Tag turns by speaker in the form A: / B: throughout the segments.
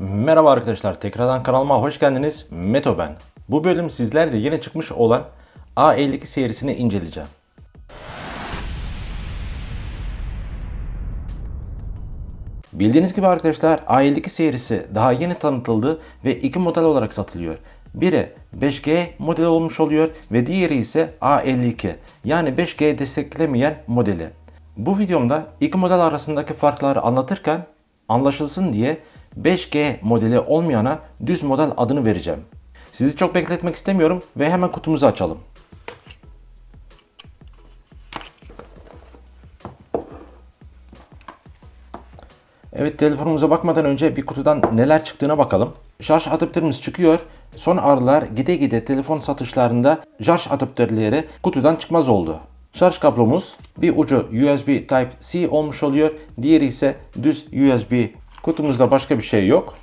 A: Merhaba arkadaşlar, tekrardan kanalıma hoş geldiniz. Meto ben. Bu bölüm sizlerle yeni çıkmış olan A52 serisini inceleyeceğim. Bildiğiniz gibi arkadaşlar A52 serisi daha yeni tanıtıldı ve iki model olarak satılıyor. Biri 5G modeli olmuş oluyor ve diğeri ise A52 yani 5G desteklemeyen modeli. Bu videomda iki model arasındaki farkları anlatırken anlaşılsın diye 5G modeli olmayana düz model adını vereceğim. Sizi çok bekletmek istemiyorum ve hemen kutumuzu açalım. Evet telefonumuza bakmadan önce bir kutudan neler çıktığına bakalım. Şarj adaptörümüz çıkıyor. Son aralar gide gide telefon satışlarında şarj adaptörleri kutudan çıkmaz oldu. Şarj kablomuz bir ucu USB Type-C olmuş oluyor. Diğeri ise düz USB. Kutumuzda başka bir şey yok.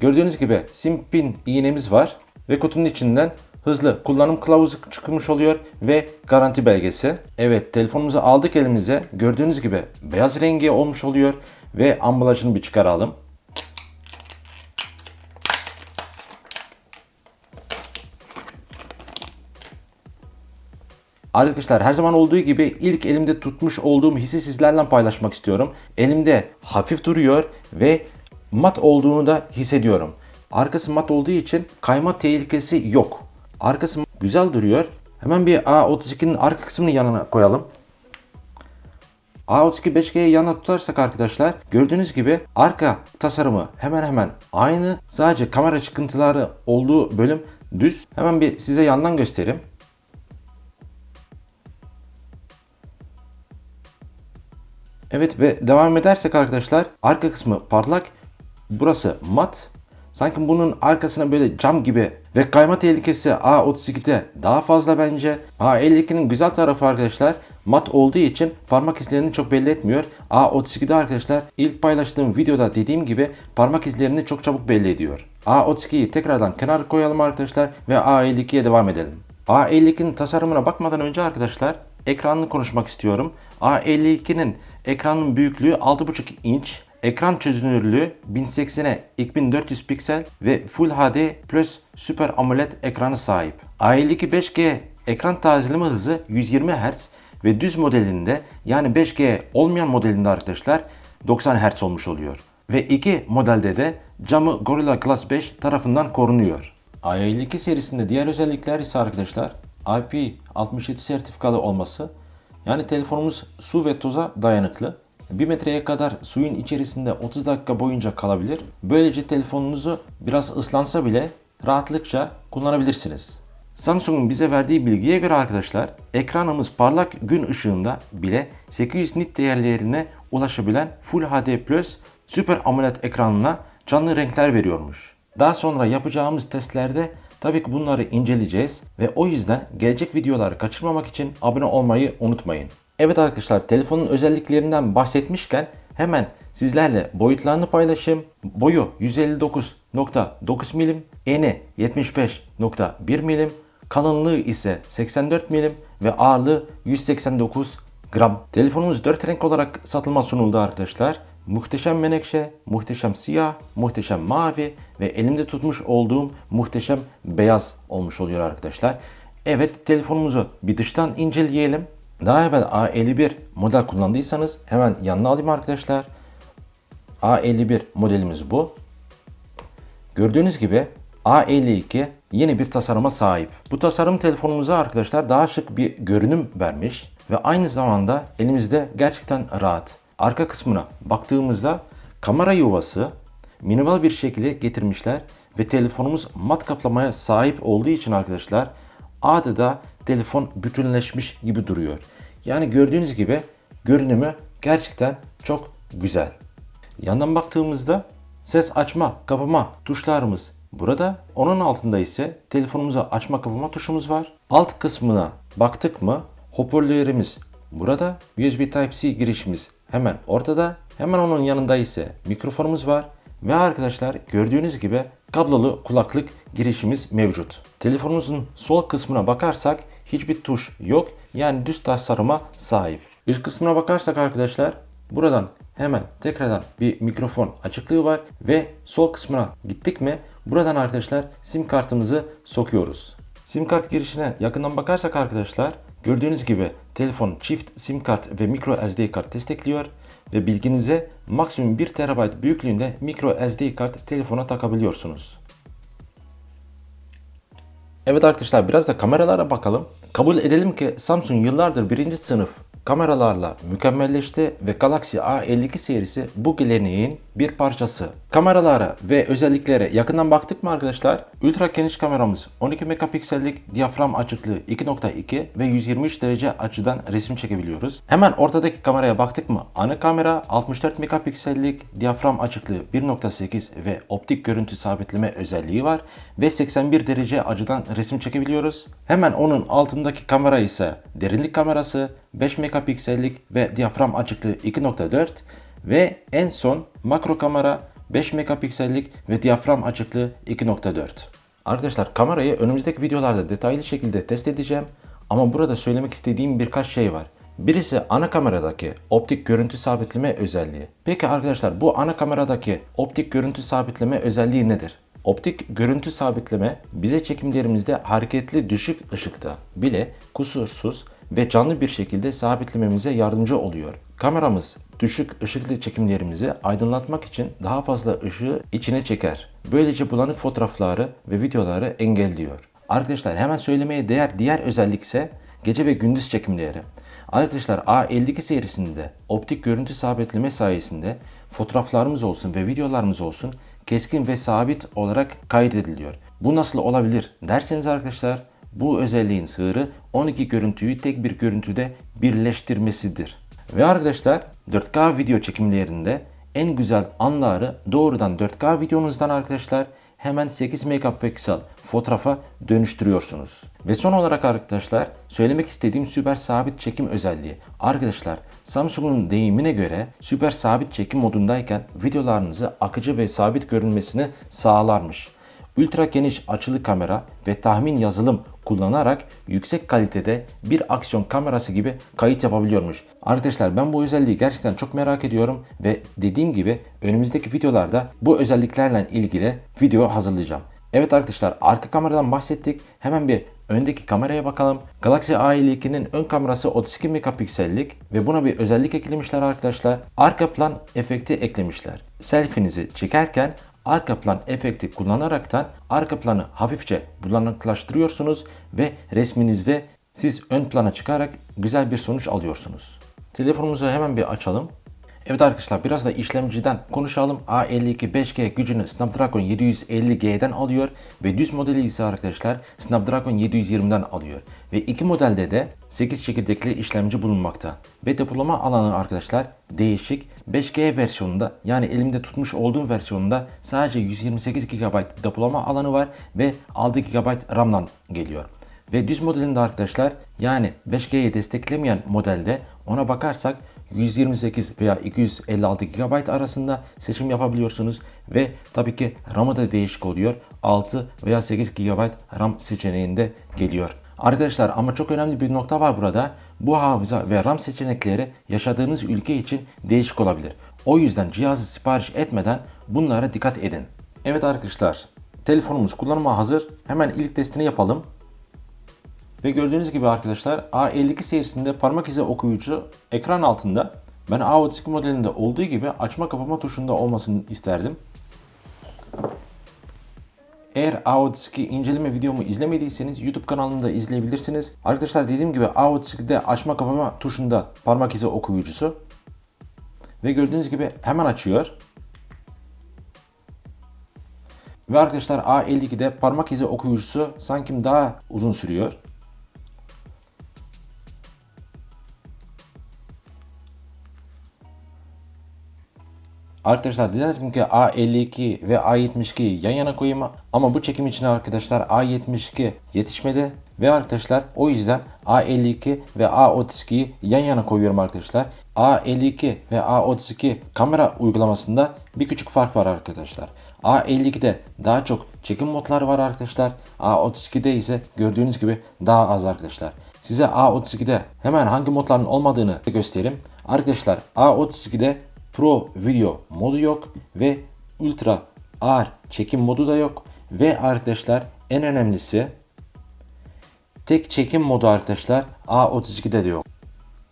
A: Gördüğünüz gibi sim pin iğnemiz var ve kutunun içinden hızlı kullanım kılavuzu çıkmış oluyor ve garanti belgesi. Evet telefonumuzu aldık elimize. Gördüğünüz gibi beyaz rengi olmuş oluyor ve ambalajını bir çıkaralım. Arkadaşlar her zaman olduğu gibi ilk elimde tutmuş olduğum hissi sizlerle paylaşmak istiyorum. Elimde hafif duruyor ve mat olduğunu da hissediyorum. Arkası mat olduğu için kayma tehlikesi yok. Arkası güzel duruyor. Hemen bir A32'nin arka kısmını yanına koyalım. A32 5G'yi yana tutarsak arkadaşlar gördüğünüz gibi arka tasarımı hemen hemen aynı. Sadece kamera çıkıntıları olduğu bölüm düz. Hemen bir size yandan göstereyim. Evet ve devam edersek arkadaşlar arka kısmı parlak. Burası mat. Sanki bunun arkasına böyle cam gibi ve kayma tehlikesi A32'de daha fazla bence. A52'nin güzel tarafı arkadaşlar mat olduğu için parmak izlerini çok belli etmiyor. A32'de arkadaşlar ilk paylaştığım videoda dediğim gibi parmak izlerini çok çabuk belli ediyor. A32'yi tekrardan kenara koyalım arkadaşlar ve A52'ye devam edelim. A52'nin tasarımına bakmadan önce arkadaşlar ekranını konuşmak istiyorum. A52'nin ekranın büyüklüğü 6.5 inç, ekran çözünürlüğü 1080'e 2400 piksel ve Full HD Plus Super AMOLED ekranı sahip. A52 5G ekran tazeleme hızı 120 Hz ve düz modelinde yani 5G olmayan modelinde arkadaşlar 90 Hz olmuş oluyor. Ve iki modelde de camı Gorilla Glass 5 tarafından korunuyor. A52 serisinde diğer özellikler ise arkadaşlar IP67 sertifikalı olması yani telefonumuz su ve toza dayanıklı. 1 metreye kadar suyun içerisinde 30 dakika boyunca kalabilir. Böylece telefonunuzu biraz ıslansa bile rahatlıkça kullanabilirsiniz. Samsung'un bize verdiği bilgiye göre arkadaşlar ekranımız parlak gün ışığında bile 800 nit değerlerine ulaşabilen Full HD Plus Super AMOLED ekranına canlı renkler veriyormuş. Daha sonra yapacağımız testlerde tabii ki bunları inceleyeceğiz ve o yüzden gelecek videoları kaçırmamak için abone olmayı unutmayın. Evet arkadaşlar telefonun özelliklerinden bahsetmişken hemen sizlerle boyutlarını paylaşayım. Boyu 159.9 milim, eni 75.1 milim, kalınlığı ise 84 milim ve ağırlığı 189 gram. Telefonumuz 4 renk olarak satılma sunuldu arkadaşlar. Muhteşem menekşe, muhteşem siyah, muhteşem mavi ve elimde tutmuş olduğum muhteşem beyaz olmuş oluyor arkadaşlar. Evet telefonumuzu bir dıştan inceleyelim. Daha evvel A51 model kullandıysanız hemen yanına alayım arkadaşlar. A51 modelimiz bu. Gördüğünüz gibi A52 yeni bir tasarıma sahip. Bu tasarım telefonumuza arkadaşlar daha şık bir görünüm vermiş ve aynı zamanda elimizde gerçekten rahat. Arka kısmına baktığımızda kamera yuvası minimal bir şekilde getirmişler ve telefonumuz mat kaplamaya sahip olduğu için arkadaşlar adeta telefon bütünleşmiş gibi duruyor. Yani gördüğünüz gibi görünümü gerçekten çok güzel. Yandan baktığımızda ses açma, kapama tuşlarımız burada. Onun altında ise telefonumuzu açma kapama tuşumuz var. Alt kısmına baktık mı hoparlörümüz burada. USB Type-C girişimiz hemen ortada. Hemen onun yanında ise mikrofonumuz var. Ve arkadaşlar gördüğünüz gibi kablolu kulaklık girişimiz mevcut. Telefonumuzun sol kısmına bakarsak hiçbir tuş yok. Yani düz tasarıma sahip. Üst kısmına bakarsak arkadaşlar buradan hemen tekrardan bir mikrofon açıklığı var ve sol kısmına gittik mi buradan arkadaşlar sim kartımızı sokuyoruz. Sim kart girişine yakından bakarsak arkadaşlar gördüğünüz gibi telefon çift sim kart ve micro SD kart destekliyor ve bilginize maksimum 1 TB büyüklüğünde micro SD kart telefona takabiliyorsunuz. Evet arkadaşlar biraz da kameralara bakalım. Kabul edelim ki Samsung yıllardır birinci sınıf kameralarla mükemmelleşti ve Galaxy A52 serisi bu geleneğin bir parçası. Kameralara ve özelliklere yakından baktık mı arkadaşlar? Ultra geniş kameramız 12 megapiksellik diyafram açıklığı 2.2 ve 123 derece açıdan resim çekebiliyoruz. Hemen ortadaki kameraya baktık mı? Ana kamera 64 megapiksellik diyafram açıklığı 1.8 ve optik görüntü sabitleme özelliği var ve 81 derece açıdan resim çekebiliyoruz. Hemen onun altındaki kamera ise derinlik kamerası 5 megapiksellik ve diyafram açıklığı 2.4 ve en son makro kamera 5 megapiksellik ve diyafram açıklığı 2.4. Arkadaşlar kamerayı önümüzdeki videolarda detaylı şekilde test edeceğim ama burada söylemek istediğim birkaç şey var. Birisi ana kameradaki optik görüntü sabitleme özelliği. Peki arkadaşlar bu ana kameradaki optik görüntü sabitleme özelliği nedir? Optik görüntü sabitleme bize çekimlerimizde hareketli düşük ışıkta bile kusursuz ve canlı bir şekilde sabitlememize yardımcı oluyor. Kameramız düşük ışıklı çekimlerimizi aydınlatmak için daha fazla ışığı içine çeker. Böylece bulanık fotoğrafları ve videoları engelliyor. Arkadaşlar hemen söylemeye değer diğer özellik ise gece ve gündüz çekimleri. Arkadaşlar A52 serisinde optik görüntü sabitleme sayesinde fotoğraflarımız olsun ve videolarımız olsun keskin ve sabit olarak kaydediliyor. Bu nasıl olabilir derseniz arkadaşlar bu özelliğin sığırı 12 görüntüyü tek bir görüntüde birleştirmesidir. Ve arkadaşlar 4K video çekimlerinde en güzel anları doğrudan 4K videonuzdan arkadaşlar hemen 8 megapiksel fotoğrafa dönüştürüyorsunuz. Ve son olarak arkadaşlar söylemek istediğim süper sabit çekim özelliği. Arkadaşlar Samsung'un deyimine göre süper sabit çekim modundayken videolarınızı akıcı ve sabit görünmesini sağlarmış. Ultra geniş açılı kamera ve tahmin yazılım kullanarak yüksek kalitede bir aksiyon kamerası gibi kayıt yapabiliyormuş. Arkadaşlar ben bu özelliği gerçekten çok merak ediyorum ve dediğim gibi önümüzdeki videolarda bu özelliklerle ilgili video hazırlayacağım. Evet arkadaşlar arka kameradan bahsettik. Hemen bir öndeki kameraya bakalım. Galaxy A52'nin ön kamerası 32 megapiksellik ve buna bir özellik eklemişler arkadaşlar. Arka plan efekti eklemişler. Selfie'nizi çekerken arka plan efekti kullanaraktan arka planı hafifçe bulanıklaştırıyorsunuz ve resminizde siz ön plana çıkarak güzel bir sonuç alıyorsunuz. Telefonumuzu hemen bir açalım. Evet arkadaşlar biraz da işlemciden konuşalım. A52 5G gücünü Snapdragon 750G'den alıyor ve düz modeli ise arkadaşlar Snapdragon 720'den alıyor. Ve iki modelde de 8 çekirdekli işlemci bulunmakta. Ve depolama alanı arkadaşlar değişik. 5G versiyonunda yani elimde tutmuş olduğum versiyonunda sadece 128 GB depolama alanı var ve 6 GB RAM'dan geliyor. Ve düz modelinde arkadaşlar yani 5G'yi desteklemeyen modelde ona bakarsak 128 veya 256 GB arasında seçim yapabiliyorsunuz ve tabii ki RAM'ı da değişik oluyor. 6 veya 8 GB RAM seçeneğinde geliyor. Arkadaşlar ama çok önemli bir nokta var burada. Bu hafıza ve RAM seçenekleri yaşadığınız ülke için değişik olabilir. O yüzden cihazı sipariş etmeden bunlara dikkat edin. Evet arkadaşlar telefonumuz kullanıma hazır. Hemen ilk testini yapalım. Ve gördüğünüz gibi arkadaşlar A52 serisinde parmak izi okuyucu ekran altında. Ben A32 modelinde olduğu gibi açma kapama tuşunda olmasını isterdim. Eğer A32 inceleme videomu izlemediyseniz YouTube kanalında izleyebilirsiniz. Arkadaşlar dediğim gibi A32'de açma kapama tuşunda parmak izi okuyucusu. Ve gördüğünüz gibi hemen açıyor. Ve arkadaşlar A52'de parmak izi okuyucusu sanki daha uzun sürüyor. Arkadaşlar dilerim ki A52 ve A72 yan yana koyayım ama bu çekim için arkadaşlar A72 yetişmedi ve arkadaşlar o yüzden A52 ve A32'yi yan yana koyuyorum arkadaşlar. A52 ve A32 kamera uygulamasında bir küçük fark var arkadaşlar. A52'de daha çok çekim modları var arkadaşlar. A32'de ise gördüğünüz gibi daha az arkadaşlar. Size A32'de hemen hangi modların olmadığını göstereyim. Arkadaşlar A32'de Pro video modu yok ve Ultra ağır çekim modu da yok ve arkadaşlar en önemlisi tek çekim modu arkadaşlar A32'de de yok.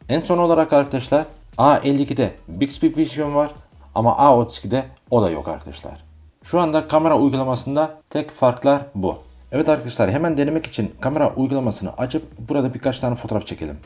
A: En son olarak arkadaşlar A52'de Bixby Vision var ama A32'de o da yok arkadaşlar. Şu anda kamera uygulamasında tek farklar bu. Evet arkadaşlar hemen denemek için kamera uygulamasını açıp burada birkaç tane fotoğraf çekelim.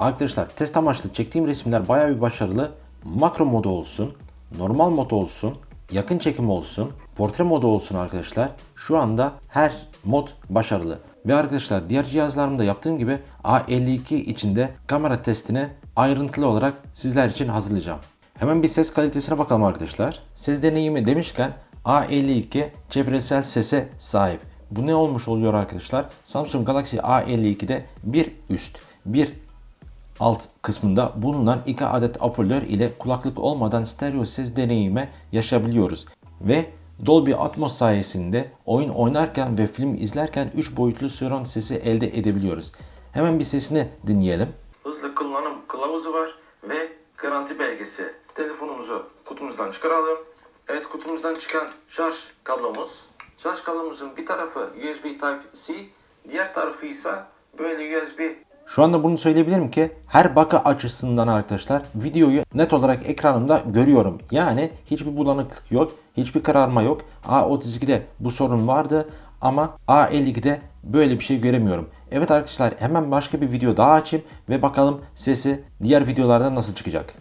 A: Arkadaşlar test amaçlı çektiğim resimler bayağı bir başarılı. Makro modu olsun, normal mod olsun, yakın çekim olsun, portre modu olsun arkadaşlar. Şu anda her mod başarılı. Ve arkadaşlar diğer cihazlarımda yaptığım gibi A52 içinde kamera testini ayrıntılı olarak sizler için hazırlayacağım. Hemen bir ses kalitesine bakalım arkadaşlar. Ses deneyimi demişken A52 çevresel sese sahip. Bu ne olmuş oluyor arkadaşlar? Samsung Galaxy A52'de bir üst, bir alt kısmında bulunan iki adet hoparlör ile kulaklık olmadan stereo ses deneyimi yaşayabiliyoruz. Ve Dolby Atmos sayesinde oyun oynarken ve film izlerken 3 boyutlu surround sesi elde edebiliyoruz. Hemen bir sesini dinleyelim. Hızlı kullanım kılavuzu var ve garanti belgesi. Telefonumuzu kutumuzdan çıkaralım. Evet kutumuzdan çıkan şarj kablomuz. Şarj kablomuzun bir tarafı USB Type-C, diğer tarafı ise böyle USB şu anda bunu söyleyebilirim ki her baka açısından arkadaşlar videoyu net olarak ekranımda görüyorum. Yani hiçbir bulanıklık yok, hiçbir kararma yok. A32'de bu sorun vardı ama A52'de böyle bir şey göremiyorum. Evet arkadaşlar hemen başka bir video daha açayım ve bakalım sesi diğer videolarda nasıl çıkacak.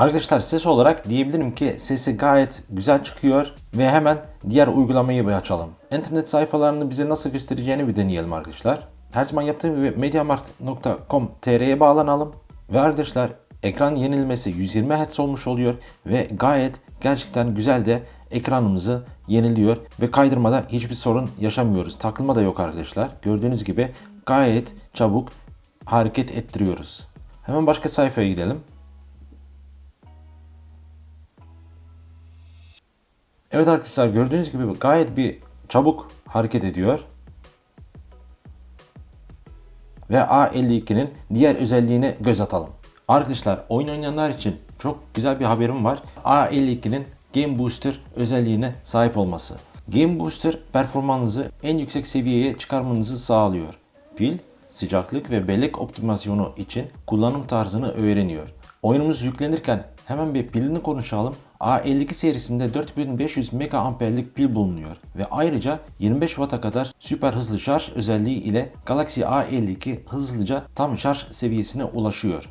A: Arkadaşlar ses olarak diyebilirim ki sesi gayet güzel çıkıyor ve hemen diğer uygulamayı bir açalım. İnternet sayfalarını bize nasıl göstereceğini bir deneyelim arkadaşlar. Her zaman yaptığım gibi mediamarkt.com.tr'ye bağlanalım. Ve arkadaşlar ekran yenilmesi 120 Hz olmuş oluyor ve gayet gerçekten güzel de ekranımızı yeniliyor ve kaydırmada hiçbir sorun yaşamıyoruz. Takılma da yok arkadaşlar. Gördüğünüz gibi gayet çabuk hareket ettiriyoruz. Hemen başka sayfaya gidelim. Evet arkadaşlar gördüğünüz gibi gayet bir çabuk hareket ediyor. Ve A52'nin diğer özelliğine göz atalım. Arkadaşlar oyun oynayanlar için çok güzel bir haberim var. A52'nin Game Booster özelliğine sahip olması. Game Booster performansınızı en yüksek seviyeye çıkarmanızı sağlıyor. Pil, sıcaklık ve bellek optimizasyonu için kullanım tarzını öğreniyor. Oyunumuz yüklenirken hemen bir pilini konuşalım. A52 serisinde 4500 mAh'lik pil bulunuyor ve ayrıca 25 Watt'a kadar süper hızlı şarj özelliği ile Galaxy A52 hızlıca tam şarj seviyesine ulaşıyor.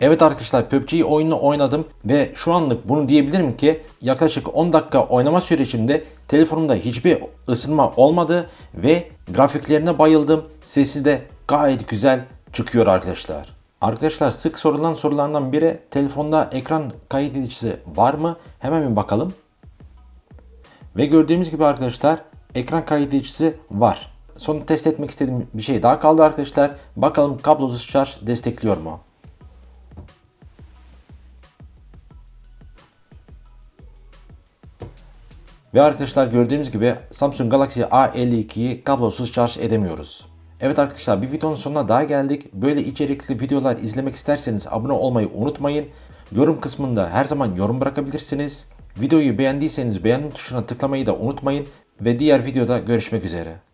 A: Evet arkadaşlar PUBG oyununu oynadım ve şu anlık bunu diyebilirim ki yaklaşık 10 dakika oynama sürecimde telefonumda hiçbir ısınma olmadı ve grafiklerine bayıldım. Sesi de gayet güzel çıkıyor arkadaşlar. Arkadaşlar sık sorulan sorulardan biri telefonda ekran kayıt edicisi var mı? Hemen bir bakalım. Ve gördüğümüz gibi arkadaşlar ekran kaydedicisi var. Sonra test etmek istediğim bir şey daha kaldı arkadaşlar. Bakalım kablosuz şarj destekliyor mu? Ve arkadaşlar gördüğünüz gibi Samsung Galaxy A52'yi kablosuz şarj edemiyoruz. Evet arkadaşlar bir videonun sonuna daha geldik. Böyle içerikli videolar izlemek isterseniz abone olmayı unutmayın. Yorum kısmında her zaman yorum bırakabilirsiniz. Videoyu beğendiyseniz beğenme tuşuna tıklamayı da unutmayın. Ve diğer videoda görüşmek üzere.